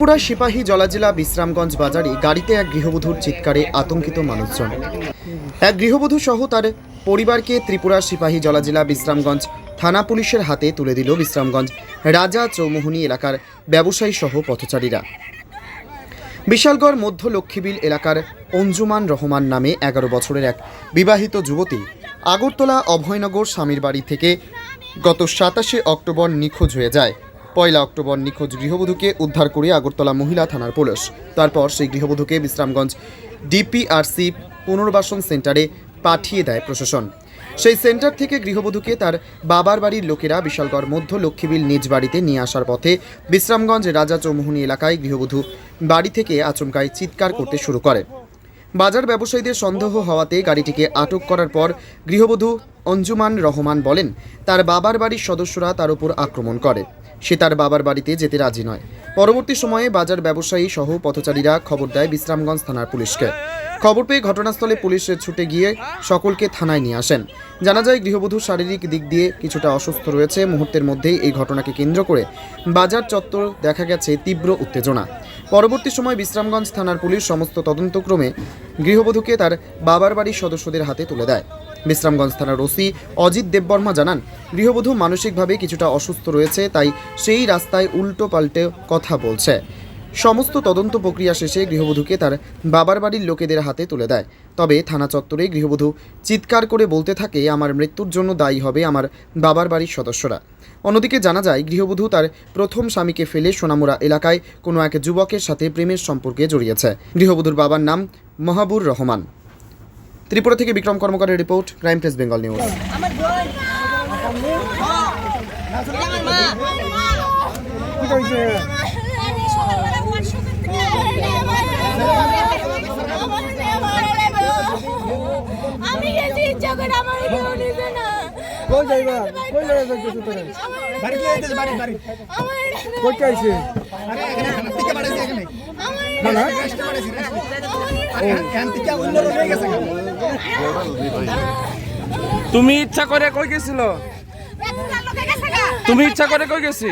ত্রিপুরা সিপাহী জলাজেলা বিশ্রামগঞ্জ বাজারে গাড়িতে এক গৃহবধূর চিৎকারে আতঙ্কিত মানুষজন। এক গৃহবধূ সহ তার পরিবারকে ত্রিপুরা সিপাহী জলাজেলা বিশ্রামগঞ্জ থানা পুলিশের হাতে তুলে দিল বিশ্রামগঞ্জ রাজা চৌমোহনী এলাকার ব্যবসায়ী সহ পথচারীরা। বিশালগড় মধ্য লক্ষ্মীবিল এলাকার অঞ্জুমান রহমান নামে এগারো বছরের এক বিবাহিত যুবতী আগরতলা অভয়নগর স্বামীর বাড়ি থেকে গত সাতাশে অক্টোবর নিখোঁজ হয়ে যায়। পয়লা অক্টোবর নিখোঁজ গৃহবধূকে উদ্ধার করে আগরতলা মহিলা থানার পুলিশ। তারপর সেই গৃহবধূকে বিশ্রামগঞ্জ ডিপিআরসি পুনর্বাসন সেন্টারে পাঠিয়ে দেয় প্রশাসন। সেই সেন্টার থেকে গৃহবধূকে তার বাবার বাড়ির লোকেরা বিশালগড় মধ্য লক্ষ্মীবিল নিজ বাড়িতে নিয়ে আসার পথে বিশ্রামগঞ্জ রাজা চৌমোহনী এলাকায় গৃহবধূ বাড়ি থেকে আচমকায় চিৎকার করতে শুরু করে। বাজার ব্যবসায়ীদের সন্দেহ হওয়াতে গাড়িটিকে আটক করার পর গৃহবধূ অঞ্জুমান রহমান বলেন, তার বাবার বাড়ির সদস্যরা তার উপর আক্রমণ করে। সে তার বাবার বাড়িতে যেতে রাজি নয়। পরবর্তী সময়ে বাজার ব্যবসায়ী সহ পথচারীরা খবর দেয় বিশ্রামগঞ্জ থানার পুলিশকে। খবর পেয়ে ঘটনাস্থলে পুলিশ ছুটে গিয়ে সকলকে থানায় নিয়ে আসেন। জানা যায় গৃহবধূ শারীরিক দিক দিয়ে কিছুটা অসুস্থ রয়েছে। মুহূর্তের মধ্যেই এই ঘটনাকে কেন্দ্র করে বাজার চত্বর দেখা গেছে তীব্র উত্তেজনা। পরবর্তী সময় বিশ্রামগঞ্জ থানার পুলিশ সমস্ত তদন্তক্রমে গৃহবধূকে তার বাবার বাড়ির সদস্যদের হাতে তুলে দেয়। বিশ্রামগঞ্জ থানার ওসি অজিত দেববর্মা জানান, গৃহবধূ মানসিকভাবে কিছুটা অসুস্থ রয়েছে, তাই সেই রাস্তায় উল্টো পাল্টে কথা বলছে। সমস্ত তদন্ত প্রক্রিয়া শেষে গৃহবধূকে তার বাবার বাড়ির লোকেদের হাতে তুলে দেয়। তবে থানা চত্বরে গৃহবধূ চিৎকার করে বলতে থাকে, আমার মৃত্যুর জন্য দায়ী হবে আমার বাবার বাড়ির সদস্যরা। অন্যদিকে জানা যায়, গৃহবধূ তার প্রথম স্বামীকে ফেলে সোনামুড়া এলাকায় কোনো এক যুবকের সাথে প্রেমের সম্পর্কে জড়িয়েছে। গৃহবধূর বাবার নাম মহাবুর রহমান। ত্রিপুরা থেকে Bikram কর্মকারের report crime press Bengal news. আমি গেছি ইচ্ছা করে আমার কেউ নিবে না। কই যাইবা? কই লাগা যাইতেছ তোরে? বাড়ি বাড়ি বাড়ি। কই আরে এখানে এখানে থেকে বাড়ি এখানে না তুমি ইচ্ছা করে কই গেছিল? তুমি ইচ্ছা করে কই গেছি?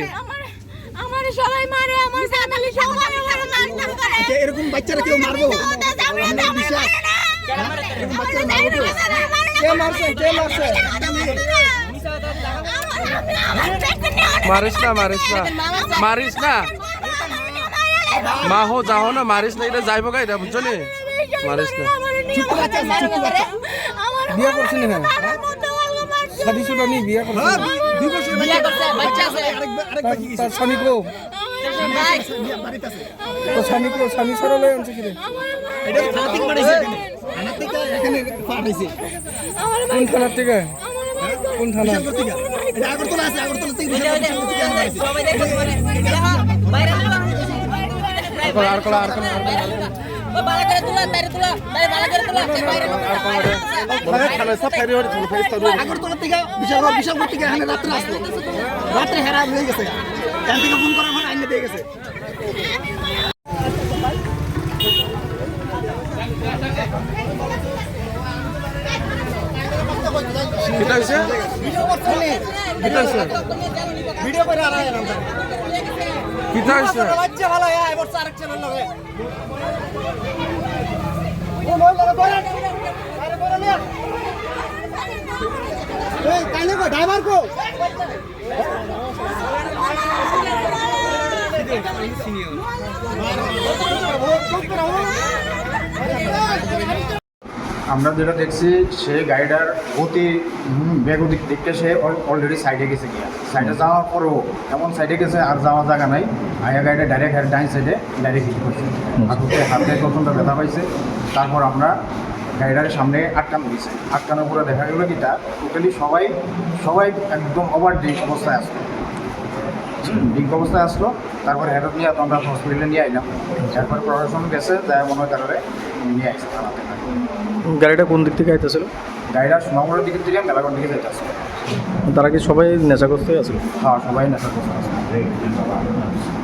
এরকম বাচ্চারা কেউ মারবো কে মারছে কে মারছে মারিস না মারিস না। মারিস না। মা হো যাও না মারিস না এটা যাইব গাই বুঝছ নি? মারিস না। বিয়ে করছেন না শাদি সুদা নি বিয়ে করছেন? হ্যাঁ, দুই বছর বিয়ে করছে বাচ্চা আছে। তার স্বামী কো তো স্বামী কো স্বামী সরা লই আনছে কি রে এটা থেকে বাড়িছে এখানে? পাঠাইছে কোন থানার থেকে? কোন থানা? এটা আগরতলা আছে আগরতলা থেকে বিশালগড় আর আর রাত্রে হেরা হয়ে গেছে এখান থেকে ফোন করার আইনে দিয়ে গেছে ভিডিও করে আর কিটা হইছে বাচ্চা ভালো হ্যাঁ এবার আরেক চ্যানেল লগে। ও এই কাইলে কো ড্রাইভার কো আমরা যেটা দেখছি, সে গাড়িটার গতি বেগতিক দিককে সে অলরেডি সাইডে গেছে গিয়া। সাইডে যাওয়ার পরও এমন সাইডে গেছে, আর যাওয়ার জায়গা নাই। আয়া গাড়িটা ডাইরেক্ট ডাইন সাইডে ডাইরেক্ট হিট করছে। হাতুতে হাতে প্রচণ্ড ব্যথা পাইছে। তারপর আমরা গাড়িটার সামনে আটকানো দিয়েছে আটকানোর পরে দেখা গেলো কিটা টোটালি সবাই সবাই একদম ওভার ড্রিঙ্ক অবস্থায় আসলো। ড্রিঙ্ক অবস্থায় আসলো। তারপরে হেডত নিয়ে আমরা হসপিটালে নিয়ে আইলাম। তারপর প্রশাসন গেছে তাই মনে হয় তারপরে নিয়ে আসছে থানাতে। গাড়িটা কোন দিক থেকে আইতেছিল? গাড়িটা সোনামুড়ার দিকে থেকে মেলাগড় দিকে যাইতেছিল তারা কি সবাই নেশাগ্রস্তই আছে হ্যাঁ সবাই নেশাগ্রস্ত করছে